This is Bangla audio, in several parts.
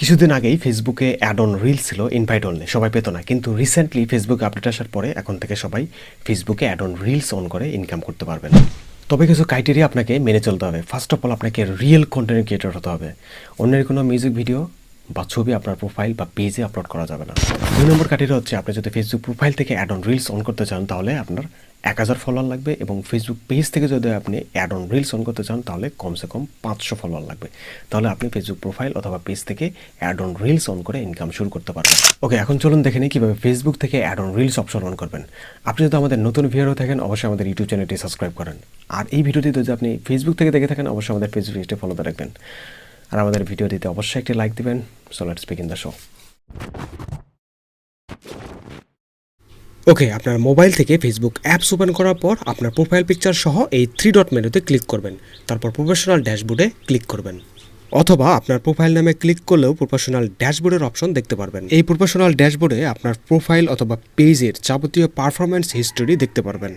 কিছুদিন আগেই ফেসবুকে অ্যাড অন রিলস ছিল ইনভাইট অনলি সবাই পেত না। কিন্তু রিসেন্টলি ফেসবুক আপডেট আসার পরে এখন থেকে সবাই ফেসবুকে অ্যাড অন রিলস অন করে ইনকাম করতে পারবেন তবে কিছু ক্রাইটেরিয়া আপনাকে মেনে চলতে হবে। ফার্স্ট অফ অল আপনাকে রিয়েল কন্টেন্ট ক্রিয়েটর হতে হবে। অন্যের কোনো মিউজিক ভিডিও বা ছবি আপনার প্রোফাইল বা পেজে আপলোড করা যাবে না। দুই নম্বর ক্রাইটেরিয়া হচ্ছে, আপনি যদি ফেসবুক প্রোফাইল থেকে অ্যাড অন রিলস অন করতে চান, তাহলে আপনার এক হাজার ফলোয়ার লাগবে এবং ফেসবুক পেজ থেকে যদি আপনি অ্যাড অন রিলস অন করতে চান, তাহলে কমসে কম পাঁচশো ফলোয়ার লাগবে। তাহলে আপনি ফেসবুক প্রোফাইল অথবা পেজ থেকে অ্যাড অন রিলস অন করে ইনকাম শুরু করতে পারবেন। ওকে এখন চলুন দেখে নিই কীভাবে ফেসবুক থেকে ad on reels option on করবেন। আপনি যদি আমাদের নতুন ভিডিও থাকেন, অবশ্যই আমাদের ইউটিউব চ্যানেলটি সাবস্ক্রাইব করেন। আর এই ভিডিওটি যদি আপনি ফেসবুক থেকে দেখে থাকেন, অবশ্যই আমাদের ফেসবুক পেজটি ফলোতে রাখবেন। আর আমাদের ভিডিওটিতে অবশ্যই একটি লাইক দিবেন। So let's begin the show okay আপনার মোবাইল থেকে ফেসবুক অ্যাপস ওপেন করার পর আপনার প্রোফাইল পিকচার সহ এই থ্রি ডট মেনুতে ক্লিক করবেন। তারপর প্রফেশনাল ড্যাশবোর্ডে ক্লিক করবেন। অথবা আপনার প্রোফাইল নামে ক্লিক করলেও প্রফেশনাল ড্যাশবোর্ডের অপশন দেখতে পারবেন। এই প্রফেশনাল ড্যাশবোর্ডে আপনার প্রোফাইল অথবা পেজের যাবতীয় পারফরমেন্স হিস্টোরি দেখতে পারবেন।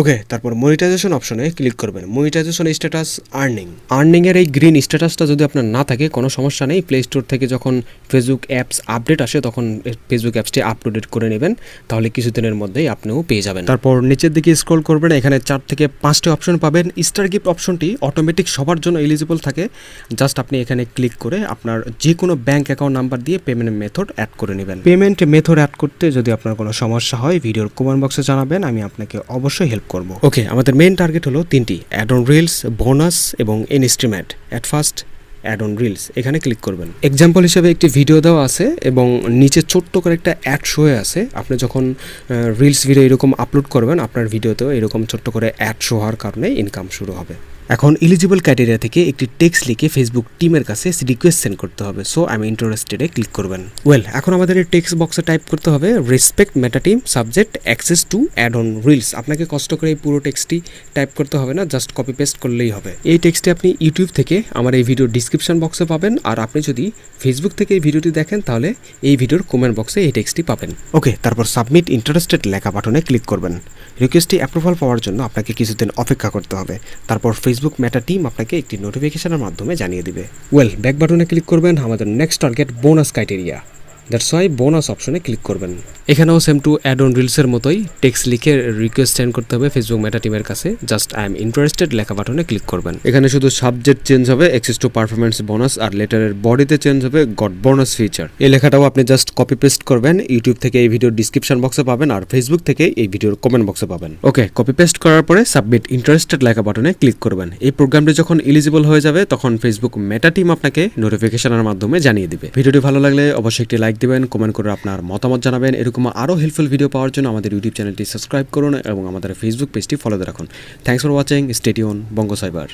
ওকে তারপর মনিটাইজেশন অপশনে ক্লিক করবেন। মনিটাইজেশন স্ট্যাটাস আর্নিং আর্নিংয়ের এই গ্রিন স্ট্যাটাসটা যদি আপনার না থাকে কোনো সমস্যা নেই। প্লে স্টোর থেকে যখন ফেসবুক অ্যাপস আপডেট আসে তখন ফেসবুক অ্যাপসটি আপলোডেড করে নেবেন। তাহলে কিছুদিনের মধ্যেই আপনিও পেয়ে যাবেন। তারপর নিচের দিকে স্ক্রল করবেন এখানে চার থেকে পাঁচটি অপশন পাবেন। স্টার গিফট অপশনটি অটোমেটিক সবার জন্য এলিজিবল থাকে। জাস্ট আপনি এখানে ক্লিক করে আপনার যে কোনো ব্যাঙ্ক অ্যাকাউন্ট নাম্বার দিয়ে পেমেন্ট মেথড অ্যাড করে নেবেন। পেমেন্ট মেথড অ্যাড করতে যদি আপনার কোনো সমস্যা হয় ভিডিওর কমেন্ট বক্সে জানাবেন। আমি আপনাকে অবশ্যই হেল্প করব। ওকে আমাদের মেন টার্গেট হলো তিনটি অ্যাড অন রিলস বোনাস এবং instrument at first ad on reels এখানে ক্লিক করবেন। এক্সাম্পল হিসেবে একটি ভিডিও দেওয়া আছে এবং নিচে ছোট্ট করে একটা অ্যাড শো হয়ে আছে। আপনি যখন রিলস ভিডিও এরকম আপলোড করবেন, আপনার ভিডিওতেও এরকম ছোট্ট করে অ্যাড শো হওয়ার কারণে ইনকাম শুরু হবে। এখন এলিজিবল ক্রাইটেরিয়া থেকে একটি টেক্সট লিখে ফেসবুক টিমের কাছে রিকোয়েস্ট সেন্ড করতে হবে। সো আমি ইন্টারেস্টেডে ক্লিক করবেন। ওয়েল এখন আমাদের এই টেক্সট বক্সে টাইপ করতে হবে respect Meta team subject access to ad on reels আপনাকে কষ্ট করে এই পুরো টেক্সটটি টাইপ করতে হবে না জাস্ট কপি পেস্ট করলেই হবে। এই টেক্সটটি আপনি ইউটিউব থেকে আমার এই ভিডিও ডিসক্রিপশন বক্সে পাবেন, আর আপনি যদি ফেসবুক থেকে এই ভিডিওটি দেখেন, তাহলে এই ভিডিওর কমেন্ট বক্সে এই টেক্সটটি পাবেন। ওকে তারপর সাবমিট ইন্টারেস্টেড লেখা বাটনে ক্লিক করবেন। রিকোয়েস্টটি অ্যাপ্রুভাল পাওয়ার জন্য আপনাকে কিছুদিন অপেক্ষা করতে হবে। তারপর মেটা টিম আপনাকে একটি নোটিফিকেশনের মাধ্যমে জানিয়ে দিবে। ওয়েল ব্যাক বাটনে ক্লিক করবেন আমাদের next target bonus criteria that's why bonus অপশনে ক্লিক করবেন। এখানেও সেম টু অ্যাড অন রিলসের মতোই টেক্সট লিখে রিকোয়েস্ট সেন্ড করতে হবে ফেসবুক মেটা টিমের কাছে। জাস্ট আই এম ইন্টারেস্টেড লেখা বাটনে ক্লিক করবেন। এখানে শুধু সাবজেক্ট চেঞ্জ হবে এক্সেস টু পারফরমেন্স বোনাস আর লেটারের বডিতে চেঞ্জ হবে গড বোনাস ফিচার এই লেখাটাও আপনি জাস্ট কপি পেস্ট করবেন ইউটিউব থেকে এই ভিডিওর ডিসক্রিপশন বক্সে পাবেন আর ফেসবুক থেকে এই ভিডিওর কমেন্ট বক্সে পাবেন। ওকে কপি পেস্ট করার পরে সাবমিট ইন্টারেস্টেড লেখা বাটনে ক্লিক করবেন। এই প্রোগ্রামটি যখন এলিজিবল হয়ে যাবে তখন ফেসবুক মেটা টিম আপনাকে নোটিফিকেশনের মাধ্যমে জানিয়ে দিবে। ভিডিওটি ভালো লাগলে অবশ্যই একটি লাইক দিবেন কমেন্ট করে আপনার মতামত জানাবেন। এরকম আরও হেল্পফুল ভিডিও পাওয়ার জন্য আমাদের ইউটিউব চ্যানেলটি সাবস্ক্রাইব করুন এবং আমাদের ফেসবুক পেজটি ফলো রাখুন। থ্যাংকস ফর ওয়াচিং স্টেডিয়ন বঙ্গ সাইবার